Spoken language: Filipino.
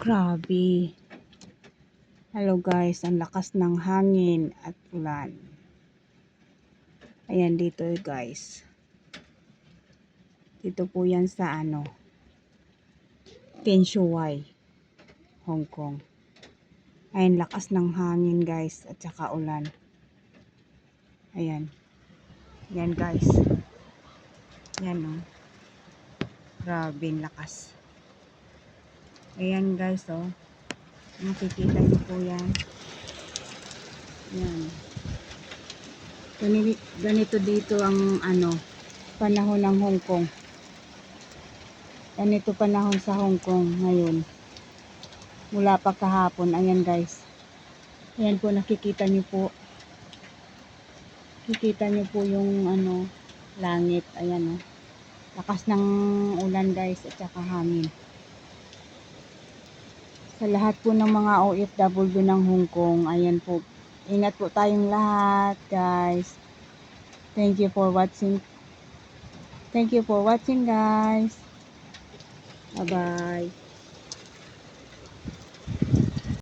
Grabe. Hello guys, ang lakas ng hangin at ulan. Ayan dito guys. Dito po yan sa ano, Tenshuwai, Hong Kong. Ayan, lakas ng hangin guys at saka ulan. Ayan. Ayan guys. Ayan oh. Grabe, lakas. Ayan guys, oh. Nakikita niyo po yan. Ayan. Ganito, ganito dito ang ano, panahon ng Hong Kong. Ganito panahon sa Hong Kong ngayon. Mula pa kahapon. Ayan guys. Ayan po, nakikita niyo po. Kikita niyo po yung ano, langit. Ayan oh. Lakas ng ulan guys at saka hangin sa lahat po ng mga OFW ng Hong Kong. Ayan po. Ingat po tayong lahat, guys. Thank you for watching. Thank you for watching, guys. Bye-bye.